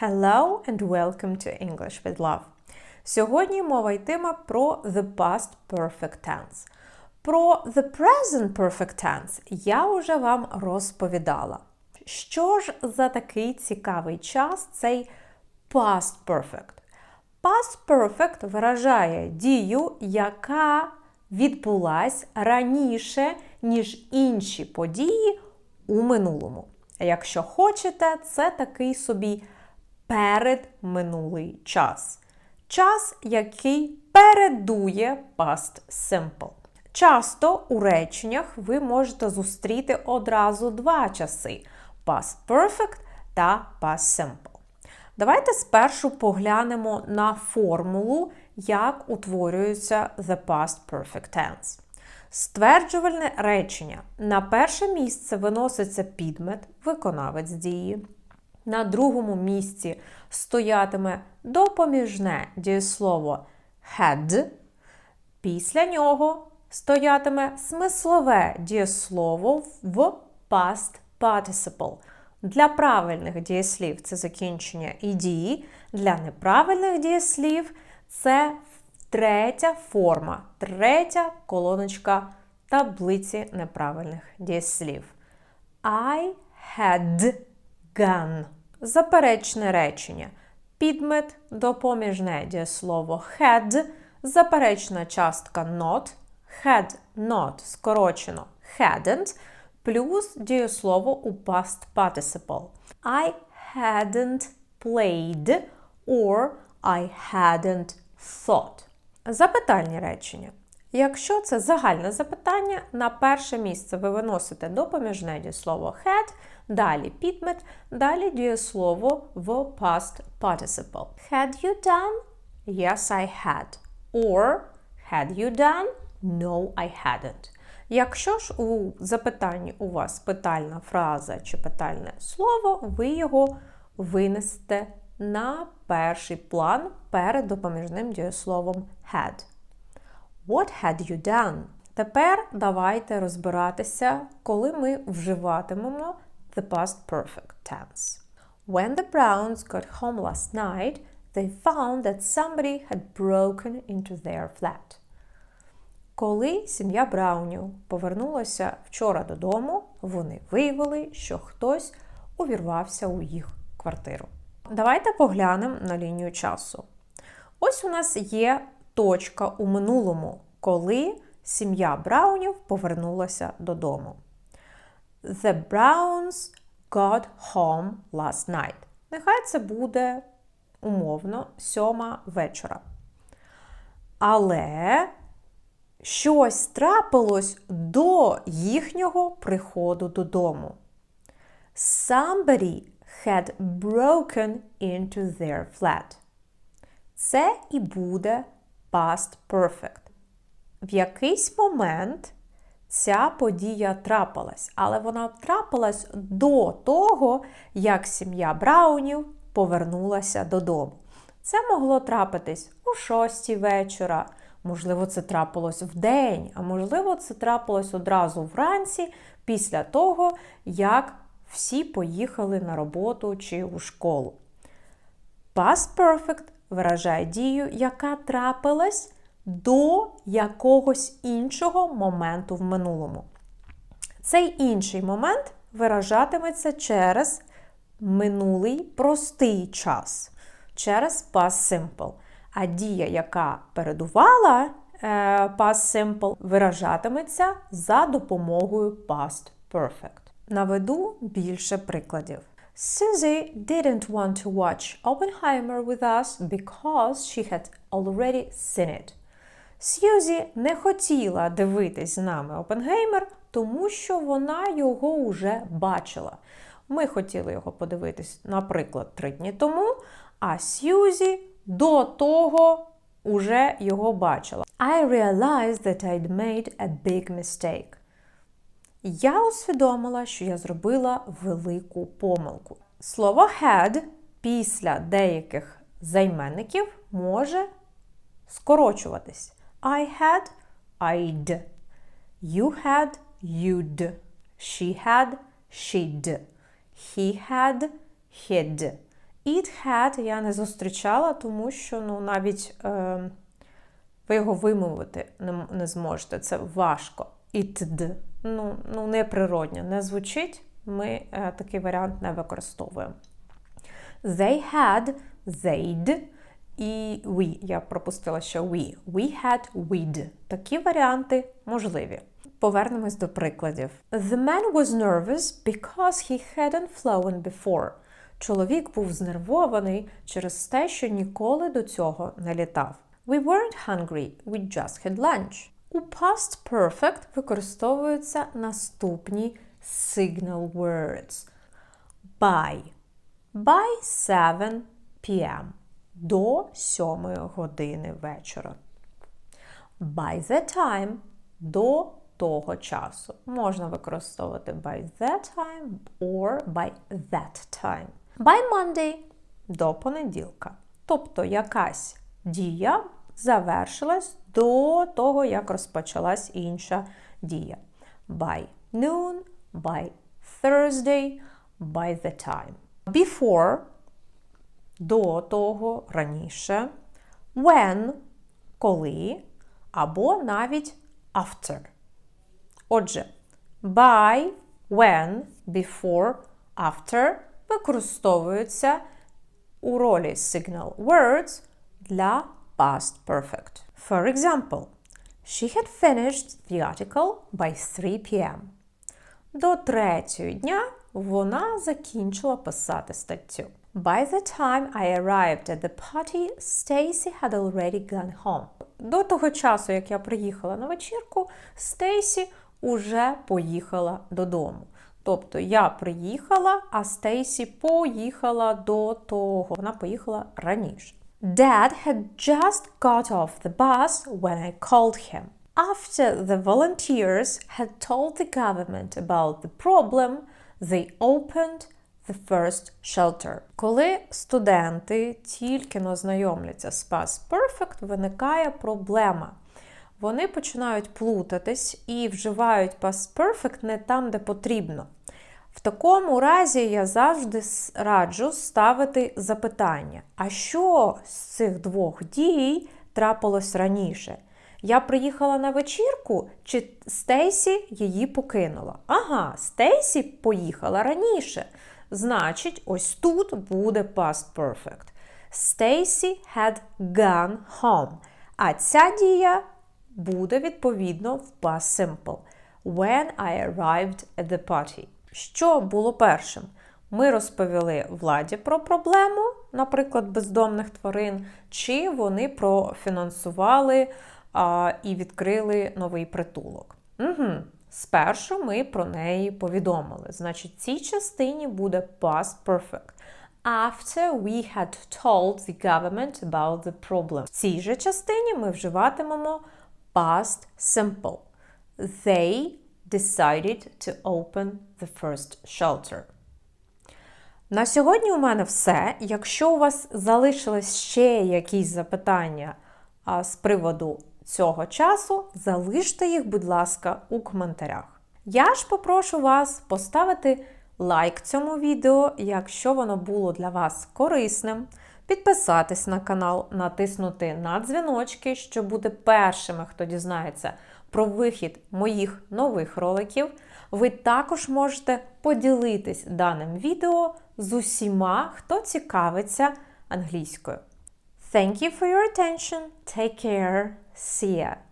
Hello and welcome to English with Love. Сьогодні мова йтиме про the past perfect tense. Про the present perfect tense я вже вам розповідала. Що ж за такий цікавий час цей past perfect? Past perfect виражає дію, яка відбулась раніше, ніж інші події у минулому. Якщо хочете, це такий собі передминулий час. Час, який передує past simple. Часто у реченнях ви можете зустріти одразу два часи past perfect та past simple. Давайте спершу поглянемо на формулу, як утворюється the past perfect tense. Стверджувальне речення. На перше місце виноситься підмет, виконавець дії. На другому місці стоятиме допоміжне дієслово had. Після нього стоятиме смислове дієслово в past participle. Для правильних дієслів це закінчення і дії, для неправильних дієслів це третя форма, третя колоночка таблиці неправильних дієслів. I had gun. Заперечне речення. Підмет, допоміжне дієслово had, заперечна частка not, had not скорочено hadn't, плюс дієслово у past participle. I hadn't played or I hadn't thought. Запитальні речення. Якщо це загальне запитання, на перше місце ви виносите допоміжне дієслово had, далі підмет, далі дієслово в past participle. Had you done? Yes, I had. Or had you done? No, I hadn't. Якщо ж у запитанні у вас питальна фраза чи питальне слово, ви його винесете на перший план перед допоміжним дієсловом had. What had you done? Тепер давайте розбиратися, коли ми вживатимемо the past perfect tense. When the Browns got home last night, they found that somebody had broken into their flat. Коли сім'я Браунів повернулася вчора додому, вони виявили, що хтось увірвався у їх квартиру. Давайте поглянемо на лінію часу. Ось у нас є точка у минулому, коли сім'я Браунів повернулася додому. The Browns got home last night. Нехай це буде умовно сьома вечора. Але щось трапилось до їхнього приходу додому. Somebody had broken into their flat. Це і буде past perfect. В якийсь момент ця подія трапилась, але вона трапилась до того, як сім'я Браунів повернулася додому. Це могло трапитись у шостій вечора, можливо, це трапилось в день, а можливо, це трапилось одразу вранці, після того, як всі поїхали на роботу чи у школу. Past perfect виражає дію, яка трапилась до якогось іншого моменту в минулому. Цей інший момент виражатиметься через минулий простий час, через past simple. А дія, яка передувала е, past simple, виражатиметься за допомогою past perfect. Наведу більше прикладів. Susie didn't want to watch Oppenheimer with us because she had already seen it. Сьюзі не хотіла дивитись з нами Опенгеймер, тому що вона його вже бачила. Ми хотіли його подивитись, наприклад, три дні тому, а Сьюзі до того уже його бачила. I realized that I'd made a big mistake. Я усвідомила, що я зробила велику помилку. Слово had після деяких займенників може скорочуватись. I had I'd. You had you'd. She had she'd. He had he'd. It had я не зустрічала, тому що ну, навіть е, ви його вимовити не, не зможете. Це важко. It ну, ну, неприродньо, не звучить. Ми е, такий варіант не використовуємо. They had, they'd і we. Я пропустила ще we. We had, we'd. Такі варіанти можливі. Повернемось до прикладів. The man was nervous because he hadn't flown before. Чоловік був знервований через те, що ніколи до цього не літав. We weren't hungry, we just had lunch. У past perfect використовуються наступні signal words. By. By 7 p.m. До 7 години вечора. By the time до того часу. Можна використовувати by the time or by that time. By Monday до понеділка. Тобто якась дія завершилась до того, як розпочалась інша дія. By noon, by Thursday, by the time. Before до того раніше, when коли, або навіть after. Отже, by, when, before, after використовуються у ролі signal words для past perfect. For example, she had finished the article by 3 p.m. До третього дня вона закінчила писати статтю. By the time I arrived at the party, Stacy had already gone home. До того часу, як я приїхала на вечірку, Стейсі уже поїхала додому. Тобто я приїхала, а Стейсі поїхала до того. Вона поїхала раніше. Dad had just got off the bus when I called him. After the volunteers had told the government about the problem, they opened the first shelter. Коли студенти тільки но знайомляться з past perfect, виникає проблема. Вони починають плутатись і вживають past perfect не там, де потрібно. В такому разі я завжди раджу ставити запитання: а що з цих двох дій трапилось раніше? Я приїхала на вечірку, чи Стейсі її покинула? Ага, Стейсі поїхала раніше. Значить, ось тут буде past perfect. Stacy had gone home. А ця дія буде відповідно в past simple. When I arrived at the party. Що було першим? Ми розповіли владі про проблему, наприклад, бездомних тварин, чи вони профінансували а, і відкрили новий притулок. Угу. Спершу ми про неї повідомили. Значить, цій частині буде past perfect. After we had told the government about the problem. В цій же частині ми вживатимемо past simple. They decided to open the first shelter. На сьогодні у мене все. Якщо у вас залишились ще якісь запитання а, з приводу цього часу, залиште їх, будь ласка, у коментарях. Я ж попрошу вас поставити лайк цьому відео, якщо воно було для вас корисним, підписатись на канал, натиснути на дзвіночки, щоб бути першими, хто дізнається про вихід моїх нових роликів. Ви також можете поділитись даним відео з усіма, хто цікавиться англійською. Thank you for your attention. Take care. See ya.